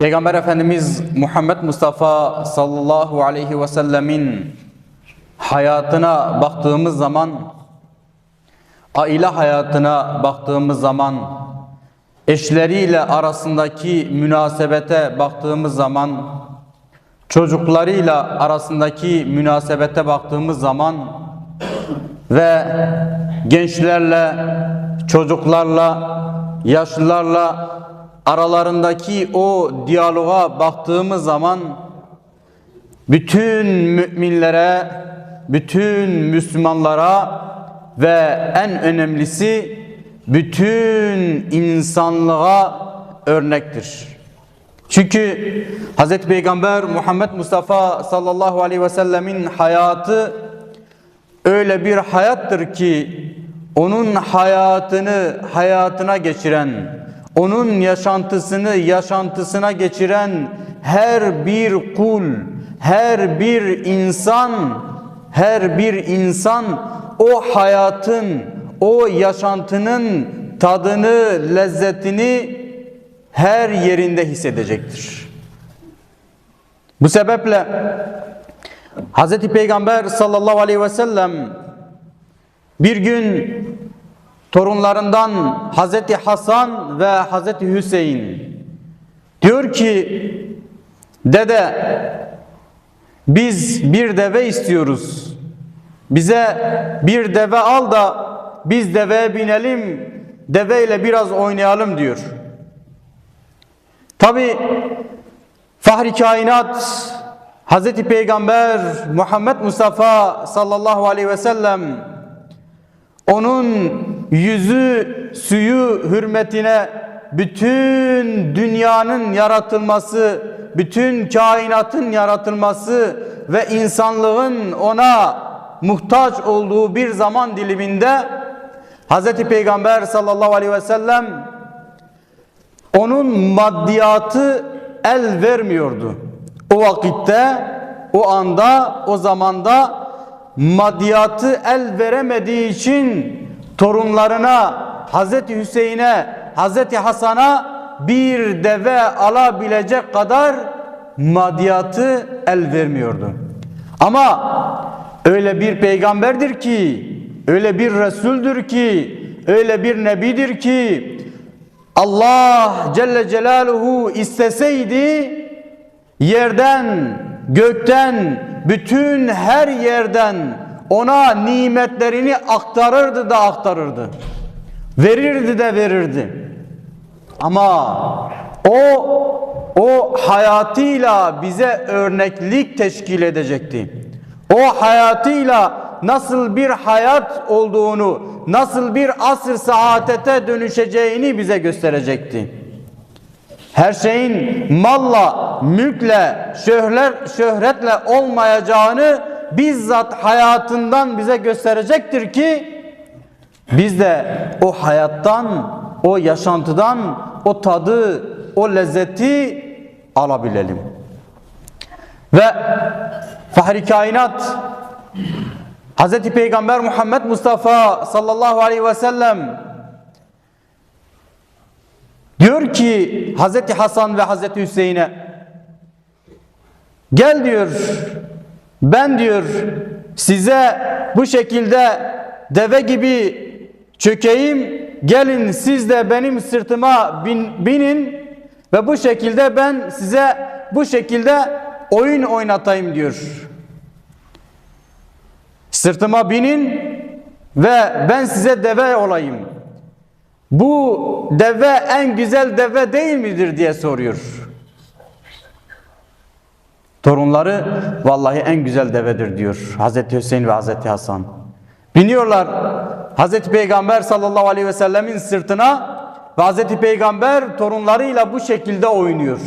Peygamber Efendimiz Muhammed Mustafa sallallahu aleyhi ve sellemin hayatına baktığımız zaman, aile hayatına baktığımız zaman, eşleriyle arasındaki münasebete baktığımız zaman, çocuklarıyla arasındaki münasebete baktığımız zaman ve gençlerle, çocuklarla, yaşlılarla aralarındaki o diyaloğa baktığımız zaman bütün müminlere, bütün Müslümanlara ve en önemlisi bütün insanlığa örnektir. Çünkü Hz. Peygamber Muhammed Mustafa sallallahu aleyhi ve sellemin hayatı öyle bir hayattır ki onun hayatını hayatına geçiren, onun yaşantısını yaşantısına geçiren her bir kul, her bir insan, her bir insan o hayatın, o yaşantının tadını, lezzetini her yerinde hissedecektir. Bu sebeple Hz. Peygamber sallallahu aleyhi ve sellem bir gün torunlarından Hazreti Hasan ve Hazreti Hüseyin diyor ki dede biz bir deve istiyoruz. Bize bir deve al da biz deveye binelim, deveyle biraz oynayalım diyor. Tabi Fahri Kainat Hazreti Peygamber Muhammed Mustafa sallallahu aleyhi ve sellem onun yüzü suyu hürmetine bütün dünyanın yaratılması, bütün kainatın yaratılması ve insanlığın ona muhtaç olduğu bir zaman diliminde Hz. Peygamber sallallahu aleyhi ve sellem onun maddiyatı el vermiyordu. O vakitte, o anda, o zamanda maddiyatı el veremediği için torunlarına Hazreti Hüseyin'e Hazreti Hasan'a bir deve alabilecek kadar maddiyatı el vermiyordu. Ama öyle bir peygamberdir ki öyle bir resuldür ki öyle bir nebidir ki Allah Celle Celaluhu isteseydi yerden gökten bütün her yerden ona nimetlerini aktarırdı da aktarırdı. Verirdi de verirdi. Ama o o hayatıyla bize örneklik teşkil edecekti. O hayatıyla nasıl bir hayat olduğunu, nasıl bir asır saadete dönüşeceğini bize gösterecekti. Her şeyin malla, mülkle, şöhret, şöhretle olmayacağını bizzat hayatından bize gösterecektir ki biz de o hayattan, o yaşantıdan, o tadı, o lezzeti alabilelim. Ve Fahri Kainat Hz. Peygamber Muhammed Mustafa sallallahu aleyhi ve sellem Diyor ki Hazreti Hasan ve Hazreti Hüseyin'e gel diyor ben diyor size bu şekilde deve gibi çökeyim gelin siz de benim sırtıma bin, binin ve bu şekilde ben size bu şekilde oyun oynatayım diyor. Sırtıma binin ve ben size deve olayım. Bu deve en güzel deve değil midir diye soruyor. Torunları vallahi en güzel devedir diyor Hazreti Hüseyin ve Hazreti Hasan. Biniyorlar Hazreti Peygamber sallallahu aleyhi ve sellemin sırtına ve Hazreti Peygamber torunlarıyla bu şekilde oynuyor.